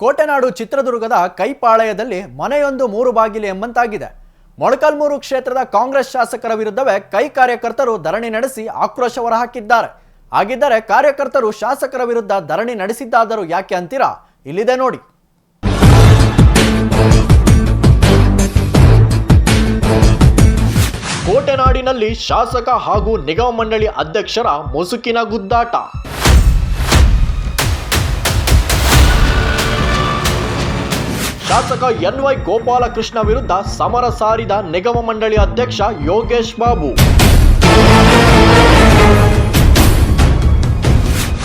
ಕೋಟೆನಾಡು ಚಿತ್ರದುರ್ಗದ ಕೈಪಾಳಯದಲ್ಲಿ ಮನೆಯೊಂದು ಮೂರು ಬಾಗಿಲು ಎಂಬಂತಾಗಿದೆ. ಮೊಳಕಲ್ಮೂರು ಕ್ಷೇತ್ರದ ಕಾಂಗ್ರೆಸ್ ಶಾಸಕರ ವಿರುದ್ಧವೇ ಕೈ ಕಾರ್ಯಕರ್ತರು ಧರಣಿ ನಡೆಸಿ ಆಕ್ರೋಶ ಹೊರಹಾಕಿದ್ದಾರೆ. ಹಾಗಿದ್ದರೆ ಕಾರ್ಯಕರ್ತರು ಶಾಸಕರ ವಿರುದ್ಧ ಧರಣಿ ನಡೆಸಿದ್ದಾದರೂ ಯಾಕೆ ಅಂತೀರಾ? ಇಲ್ಲಿದೆ ನೋಡಿ. ಕೋಟೆನಾಡಿನಲ್ಲಿ ಶಾಸಕ ಹಾಗೂ ನಿಗಮ ಮಂಡಳಿ ಅಧ್ಯಕ್ಷರ ಮುಸುಕಿನ ಗುದ್ದಾಟ. ಶಾಸಕ ಎನ್ ವೈ ಗೋಪಾಲಕೃಷ್ಣ ವಿರುದ್ಧ ಸಮರ ಸಾರಿದ ನಿಗಮ ಮಂಡಳಿ ಅಧ್ಯಕ್ಷ ಯೋಗೇಶ್ ಬಾಬು.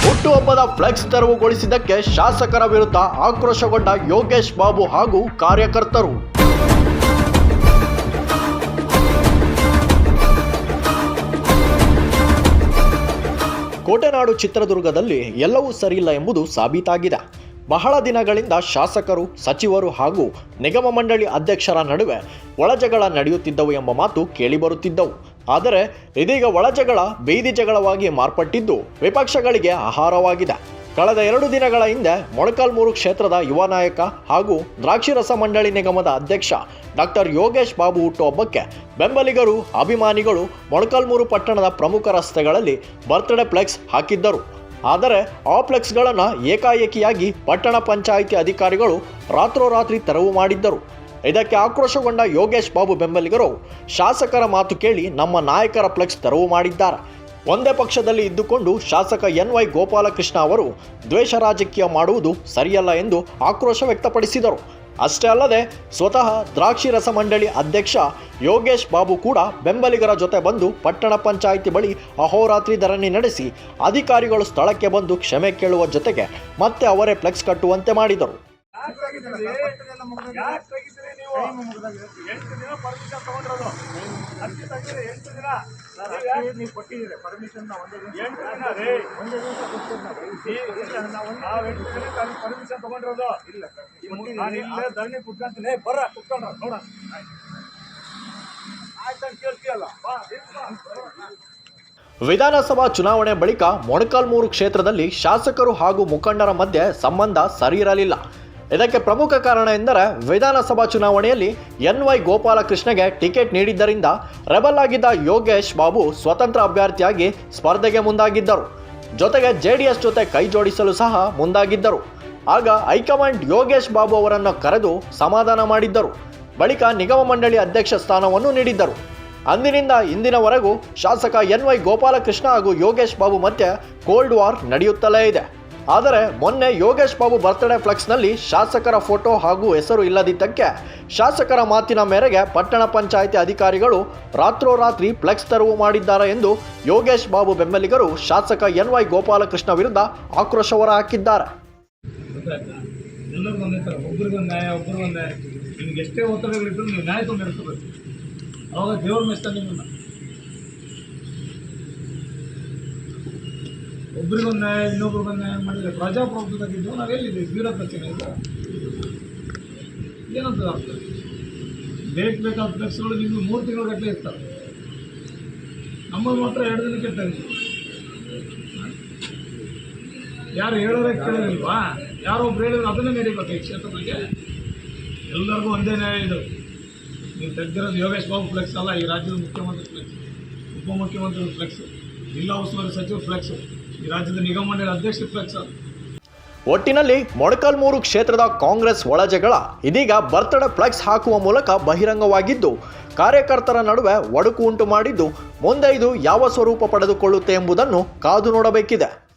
ಹುಟ್ಟುಹಬ್ಬದ ಫ್ಲೆಕ್ಸ್ ತೆರವುಗೊಳಿಸಿದ್ದಕ್ಕೆ ಶಾಸಕರ ವಿರುದ್ಧ ಆಕ್ರೋಶಗೊಂಡ ಯೋಗೇಶ್ ಬಾಬು ಹಾಗೂ ಕಾರ್ಯಕರ್ತರು. ಕೋಟೆನಾಡು ಚಿತ್ರದುರ್ಗದಲ್ಲಿ ಎಲ್ಲವೂ ಸರಿಯಿಲ್ಲ ಎಂಬುದು ಸಾಬೀತಾಗಿದೆ. ಬಹಳ ದಿನಗಳಿಂದ ಶಾಸಕರು, ಸಚಿವರು ಹಾಗೂ ನಿಗಮ ಮಂಡಳಿ ಅಧ್ಯಕ್ಷರ ನಡುವೆ ಒಳಜಗಳ ನಡೆಯುತ್ತಿದ್ದವು ಎಂಬ ಮಾತು ಕೇಳಿಬರುತ್ತಿದ್ದವು. ಆದರೆ ಇದೀಗ ಒಳಜಗಳ ಬೀದಿ ಜಗಳವಾಗಿ ಮಾರ್ಪಟ್ಟಿದ್ದು ವಿಪಕ್ಷಗಳಿಗೆ ಆಹಾರವಾಗಿದೆ. ಕಳೆದ ಎರಡು ದಿನಗಳ ಹಿಂದೆ ಮೊಳಕಾಲ್ಮೂರು ಕ್ಷೇತ್ರದ ಯುವ ನಾಯಕ ಹಾಗೂ ದ್ರಾಕ್ಷಿರಸ ಮಂಡಳಿ ನಿಗಮದ ಅಧ್ಯಕ್ಷ ಡಾಕ್ಟರ್ ಯೋಗೇಶ್ ಬಾಬು ಹುಟ್ಟುಹಬ್ಬಕ್ಕೆ ಬೆಂಬಲಿಗರು, ಅಭಿಮಾನಿಗಳು ಮೊಳಕಾಲ್ಮೂರು ಪಟ್ಟಣದ ಪ್ರಮುಖ ರಸ್ತೆಗಳಲ್ಲಿ ಬರ್ತ್ಡೇ ಫ್ಲೆಕ್ಸ್ ಹಾಕಿದ್ದರು. ಆದರೆ ಆ ಫ್ಲೆಕ್ಸ್ಗಳನ್ನು ಏಕಾಏಕಿಯಾಗಿ ಪಟ್ಟಣ ಪಂಚಾಯಿತಿ ಅಧಿಕಾರಿಗಳು ರಾತ್ರೋರಾತ್ರಿ ತೆರವು ಮಾಡಿದ್ದರು. ಇದಕ್ಕೆ ಆಕ್ರೋಶಗೊಂಡ ಯೋಗೇಶ್ ಬಾಬು ಬೆಂಬಲಿಗರು ಶಾಸಕರ ಮಾತು ಕೇಳಿ ನಮ್ಮ ನಾಯಕರ ಫ್ಲೆಕ್ಸ್ ತೆರವು ಮಾಡಿದ್ದಾರೆ. ಒಂದೇ ಪಕ್ಷದಲ್ಲಿ ಇದ್ದುಕೊಂಡು ಶಾಸಕ ಎನ್ ವೈ ಗೋಪಾಲಕೃಷ್ಣ ಅವರು ದ್ವೇಷ ರಾಜಕೀಯ ಮಾಡುವುದು ಸರಿಯಲ್ಲ ಎಂದು ಆಕ್ರೋಶ ವ್ಯಕ್ತಪಡಿಸಿದರು. ಅಷ್ಟೇ ಅಲ್ಲದೆ ಸ್ವತಃ ದ್ರಾಕ್ಷಿ ರಸ ಮಂಡಳಿ ಅಧ್ಯಕ್ಷ ಯೋಗೇಶ್ ಬಾಬು ಕೂಡ ಬೆಂಬಲಿಗರ ಜೊತೆ ಬಂದು ಪಟ್ಟಣ ಪಂಚಾಯಿತಿ ಬಳಿ ಅಹೋರಾತ್ರಿ ಧರಣಿ ನಡೆಸಿ ಅಧಿಕಾರಿಗಳು ಸ್ಥಳಕ್ಕೆ ಬಂದು ಕ್ಷಮೆ ಕೇಳುವ ಜೊತೆಗೆ ಮತ್ತೆ ಅವರೇ ಫ್ಲೆಕ್ಸ್ ಕಟ್ಟುವಂತೆ ಮಾಡಿದರು. ಯಾಕ್ ತೆಗಿತೀರಿ ನೀವು? ಎಂಟು ದಿನ ಪರ್ಮಿಷನ್ ತಗೊಂಡಿರೋದು. ಅರ್ಜಿ ತೆಗೀರಿ, ಎಂಟು ದಿನ. ನೀವು ಯಾಕ್- ನೀವು ಕೊಟ್ಟಿದ್ದೀರಿ. ಪರ್ಮಿಷನ್ ಒಂದೇ ದಿವಸ ಎಂಟು ದಿನ ರೀ. ಒಂದೇ ದಿವಸ ಕೊಡ್ತೀವಿ ನಾವು. ಈ- ಇಲ್ಲ, ನಾವು ನಾವು ಎಂಟು ದಿನಕ್ಕೆ ಅಲ್ಲಿ ಪರ್ಮಿಷನ್ ತಗೊಂಡಿರೋದು. ಇಲ್ಲ ನಾನು ಇಲ್ಲೇ ಧರಣಿ ಕುತ್ಕೊಂತೀನಿ. ಬರ್ರ ಕುತ್ಕೊಂಡ್ರ ನೋಡ ಆಯ್ತು ಕೇಳ್ತೀಯಲ್ಲ? ಬಾ ಇಲ್ಲಿ ಬಾ. ವಿಧಾನಸಭಾ ಚುನಾವಣೆ ಬಳಿಕ ಮೊಣಕಾಲ್ಮೂರು ಕ್ಷೇತ್ರದಲ್ಲಿ ಶಾಸಕರು ಹಾಗೂ ಮುಖಂಡರ ಮಧ್ಯೆ ಸಂಬಂಧ ಸರಿಯಿರಲಿಲ್ಲ. ಇದಕ್ಕೆ ಪ್ರಮುಖ ಕಾರಣ ಎಂದರೆ ವಿಧಾನಸಭಾ ಚುನಾವಣೆಯಲ್ಲಿ ಎನ್ ವೈ ಗೋಪಾಲಕೃಷ್ಣಗೆ ಟಿಕೆಟ್ ನೀಡಿದ್ದರಿಂದ ರೆಬಲ್ ಆಗಿದ್ದ ಯೋಗೇಶ್ ಬಾಬು ಸ್ವತಂತ್ರ ಅಭ್ಯರ್ಥಿಯಾಗಿ ಸ್ಪರ್ಧೆಗೆ ಮುಂದಾಗಿದ್ದರು. ಜೊತೆಗೆ ಜೆಡಿಎಸ್ ಜೊತೆ ಕೈ ಜೋಡಿಸಲು ಸಹ ಮುಂದಾಗಿದ್ದರು. ಆಗ ಹೈಕಮಾಂಡ್ ಯೋಗೇಶ್ ಬಾಬು ಅವರನ್ನು ಕರೆದು ಸಮಾಧಾನ ಮಾಡಿದ್ದರು. ಬಳಿಕ ನಿಗಮ ಮಂಡಳಿ ಅಧ್ಯಕ್ಷ ಸ್ಥಾನವನ್ನು ನೀಡಿದ್ದರು. ಅಂದಿನಿಂದ ಇಂದಿನವರೆಗೂ ಶಾಸಕ ಎನ್ ವೈ ಗೋಪಾಲಕೃಷ್ಣ ಹಾಗೂ ಯೋಗೇಶ್ ಬಾಬು ಮಧ್ಯೆ ಕೋಲ್ಡ್ ವಾರ್ ನಡೆಯುತ್ತಲೇ ಇದೆ. ಆದರೆ ಮೊನ್ನೆ ಯೋಗೇಶ್ ಬಾಬು ಬರ್ತ್ಡೇ ಫ್ಲೆಕ್ಸ್ನಲ್ಲಿ ಶಾಸಕರ ಫೋಟೋ ಹಾಗೂ ಹೆಸರು ಇಲ್ಲದಿದ್ದಕ್ಕೆ ಶಾಸಕರ ಮಾತಿನ ಮೇರೆಗೆ ಪಟ್ಟಣ ಪಂಚಾಯಿತಿ ಅಧಿಕಾರಿಗಳು ರಾತ್ರೋರಾತ್ರಿ ಫ್ಲೆಕ್ಸ್ ತೆರವು ಮಾಡಿದ್ದಾರೆ ಎಂದು ಯೋಗೇಶ್ ಬಾಬು ಬೆಂಬಲಿಗರು ಶಾಸಕ ಎನ್ ವೈ ಗೋಪಾಲಕೃಷ್ಣ ವಿರುದ್ಧ ಆಕ್ರೋಶ ಹೊರ ಹಾಕಿದ್ದಾರೆ ನ್ಯಾಯ ಒಬ್ರಿಗೊಂದು ನ್ಯಾಯ ಇನ್ನೊಬ್ರಿಗೊಂದು ನ್ಯಾಯ ಮಾಡಿದ್ರೆ ಪ್ರಜಾಪ್ರಭುತ್ವದಾಗಿದ್ದು ನಾವು ಎಲ್ಲಿದ್ದೀವಿ? ಬ್ಯೂರೋಕ್ರಸಿನ ಈಗ ಏನಂತ ಅರ್ಥ? ಬೇಕು ಬೇಕಾದ ಫ್ಲೆಕ್ಸ್ಗಳು ನಿಮ್ಗೆ ಮೂರು ತಿಂಗಳು ಗಟ್ಟಲೆ ಇರ್ತಾರೆ. ನಮ್ಮಲ್ಲಿ ಮಾತ್ರ ಎರಡು ದಿನಕ್ಕೆ ತಂದು ಯಾರು ಹೇಳೋರೇ ಕೇಳೋದಿಲ್ವಾ ಯಾರೊಬ್ರು ಹೇಳಿದ್ರು ಅದನ್ನೇ ನಡೀಬೇಕು ಈ ಕ್ಷೇತ್ರದಲ್ಲಿ ಎಲ್ಲರಿಗೂ ಒಂದೇ ನ್ಯಾಯ ಇದು. ನೀವು ತೆಗ್ದಿರೋದು ಯೋಗೇಶ್ ಬಾಬು ಫ್ಲೆಕ್ಸ್ ಅಲ್ಲ, ಈ ರಾಜ್ಯದ ಮುಖ್ಯಮಂತ್ರಿ ಫ್ಲೆಕ್ಸ್, ಉಪಮುಖ್ಯಮಂತ್ರಿ ಫ್ಲೆಕ್ಸ್, ಜಿಲ್ಲಾ ಉಸ್ತುವಾರಿ ಸಚಿವ ಫ್ಲೆಕ್ಸ್. ರಾಜ್ಯದ ನಿಗಮ ಅಧ್ಯಕ್ಷ ಒಟ್ಟಿನಲ್ಲಿ ಮೊಳಕಾಲ್ಮೂರು ಕ್ಷೇತ್ರದ ಕಾಂಗ್ರೆಸ್ ಒಳಜಗಳ ಇದೀಗ ಬರ್ತಡ ಫ್ಲೆಕ್ಸ್ ಹಾಕುವ ಮೂಲಕ ಬಹಿರಂಗವಾಗಿದ್ದು, ಕಾರ್ಯಕರ್ತರ ನಡುವೆ ಒಡಕು ಉಂಟು ಮಾಡಿದ್ದು ಮುಂದೆ ಇದು ಯಾವ ಸ್ವರೂಪ ಪಡೆದುಕೊಳ್ಳುತ್ತೆ ಎಂಬುದನ್ನು ಕಾದು ನೋಡಬೇಕಿದೆ.